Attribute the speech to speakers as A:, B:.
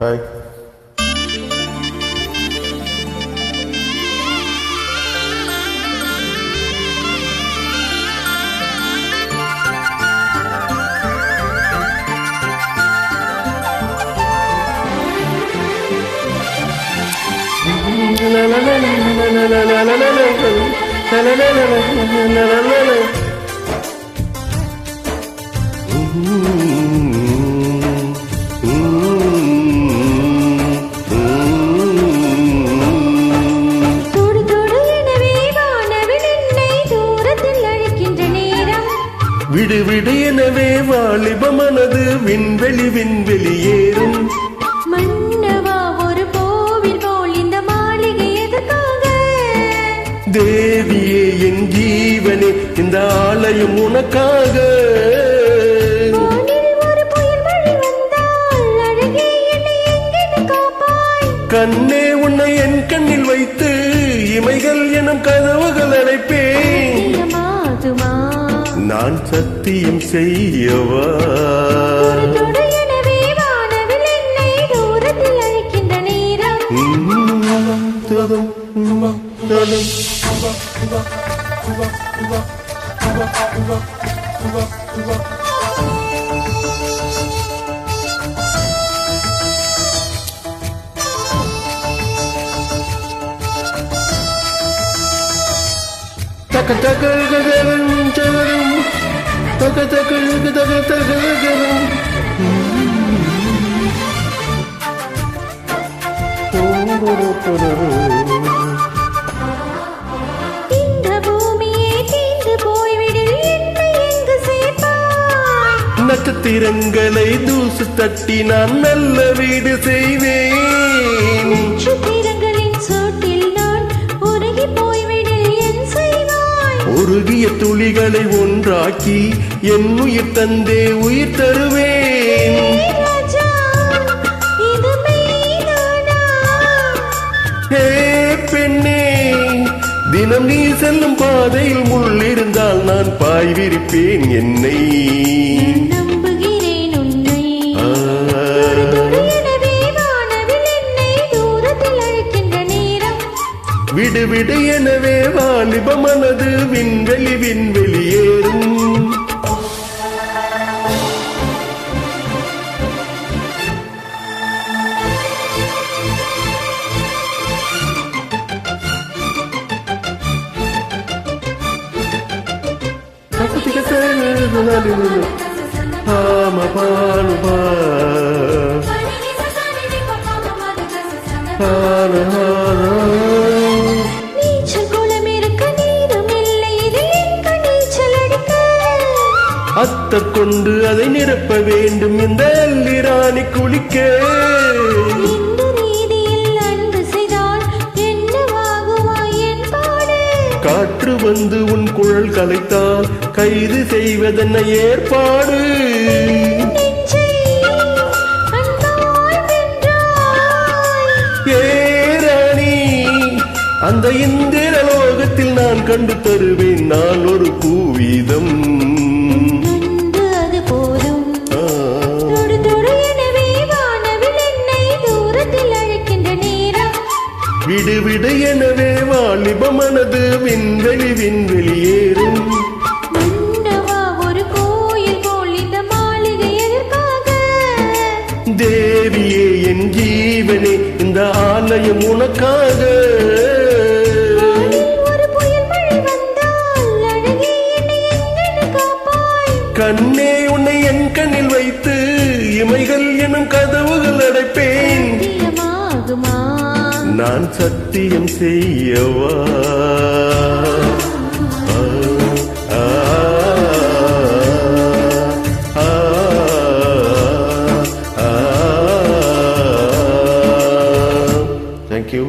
A: Hey. Ooh.
B: விடு விடு எனவே வாலிப மனது விண்வெளி விண்வெளி ஏறும்.
A: மன்னவா ஒரு கோவில் போல் இந்த மாளிகை எதுக்காக
B: தேவியே என் ஜீவனே இந்த ஆலயம் உனக்காக. கண்ணே உன்னை என் கண்ணில் வைத்து இமைகள் எனும் கதவுகள் அடைப்பேன் நான் சத்தியம் செய்யவா.
A: தொடு தொடு
B: தக தகரும் தகரும் தக தகரு தக தகரும் நட்சத்திரங்களை தூசு தட்டி நான் நல்ல வீடு செய்வேன். துளிகளை ஒன்றாக்கி என் உயிர் தந்தே உயிர் தருவேன். பெண்ணே தினம் நீ செல்லும் பாதையில் முள் இருந்தால் நான் பாய் விரிப்பேன் என்னை விடு எனவே வாலிப மனது விண்வெளி விண்வெளி ஏறும்.
A: நீச்சல்
B: அத்த கொண்டு அதை நிரப்ப வேண்டும் இந்த அல்லிராணி குளிக்க. காற்று வந்து உன் குழல் கலைத்தால் கைது செய்வதென்ன ஏற்பாடு? அந்த இந்திர லோகத்தில் நான் கண்டு தருவேன். நான் ஒரு பூவீதம். விடு விடு எனவே வாலிப மனது விண்வெளி விண்வெளி ஏறும்.
A: மன்னவா ஒரு கோயில் போல் இந்த மாளிகை எதற்காக?
B: தேவியே என் ஜீவனே இந்த ஆலயம் உனக்காக. கண்ணே உன்னை என் கண்ணில் வைத்து இமைகள் எனும் கதவுகள் அடைப்பேன். நான் சத்தியம் செய்யவா தேங்க்யூ